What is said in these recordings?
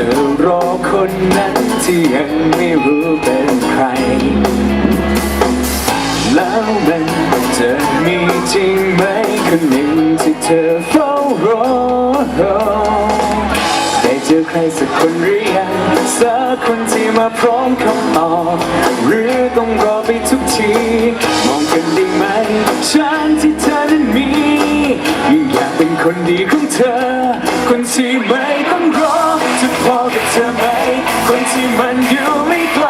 จะรอคนนั้นที่ยังไม่รู้เป็นใคร แล้วมันจะมีจริงไหมคนหนึ่งที่เธอเฝ้ารอได้เจอใครสักคนหรือยังสักคนที่มาพร้อมคำตอบหรือต้องรอไปทุกที มองกันได้ไหมฉันที่เธอนั้นมี อยากเป็นคนดีของเธอ คนที่ไม่ ไม่ไกล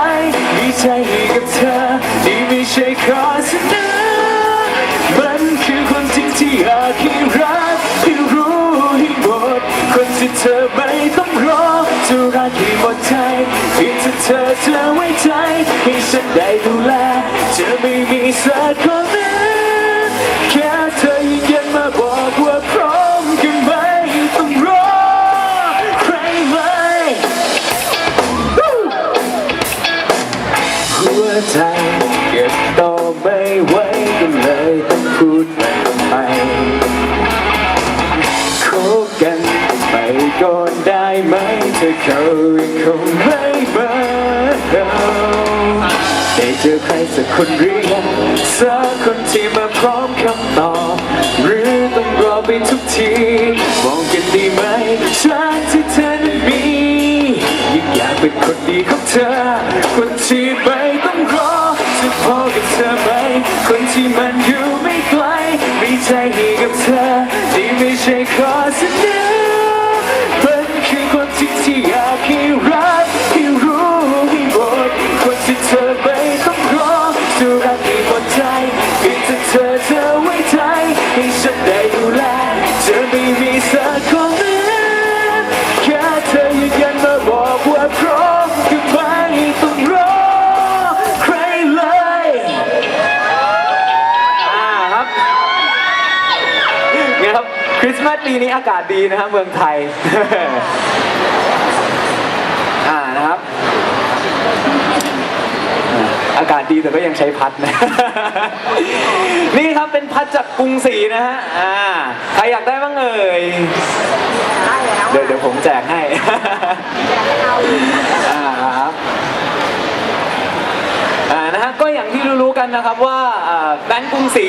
มีใจให้กับเธอ นี่ไม่ใช่ข้อเสนอมันคือคนจริงที่อยากให้รักให้รู้ให้หมด คนที่เธอไม่ต้องรอจะรักให้หมดใจเพียงแต่เธอเธอไว้ใจ ให้ฉันได้ดูแล จะไม่มีสักคนนั้น หัวใจเก็บต่อไม่ไหวก็เลยต้องพูดมันไปคบกันไปก่อนได้ไหมเธอเขายังคงไม่เบอได้เจอใครสักคนหรือยังสักคนที่มาพร้อมคำตอบหรือต้องรอไปทุกทีมองกันดีไหมฉันที่เธอนั้นมียิ่งอยากเป็นคนดีของเธอคนที่ไม่ อกับเธอไหมคนที่มันอยู่ไม่ไกลมีใจให้กับเธอนี่ไม่ใช่ข้อเสนอเป็นคือคนที่ที่อยากให้รักให้รู้ รับคริสต์มาสปีนี้อากาศดีนะครับเมืองไทย อ่านะครับอ่าอากาศดีแต่ก็ยังใช้พัดนะ นี่ครับเป็นพัดจากกรุงศรีนะฮะอ่าใครอยากได้บ้างเอ่ยเดี๋ยวเดี๋ยวผมแจกให้ อ่าครับ อ่านะฮะก็อย่างที่รู้ๆกันนะครับว่าอ่า แบงก์กรุงศรี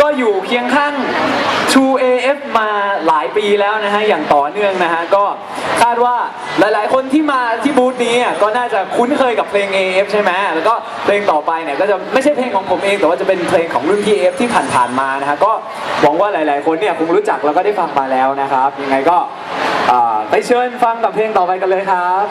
ก็อยู่เคียงข้าง True AF มาหลายปีแล้วนะฮะ อย่างต่อเนื่องนะฮะ ก็คาดว่าหลายๆ คนที่มาที่บูธนี้ก็น่าจะคุ้นเคยกับเพลง AF ใช่ไหมแล้วก็เพลงต่อไปเนี่ยก็จะไม่ใช่เพลงของผมเอง แต่ว่าจะเป็นเพลงของรุ่นพี่ AF ที่ผ่านๆมานะฮะ ก็หวังว่าหลาย ๆ คนเนี่ยคงรู้จักแล้วก็ได้ฟังมาแล้วนะครับ ยังไงก็ไปเชิญฟังกับเพลงต่อไปกันเลยครับ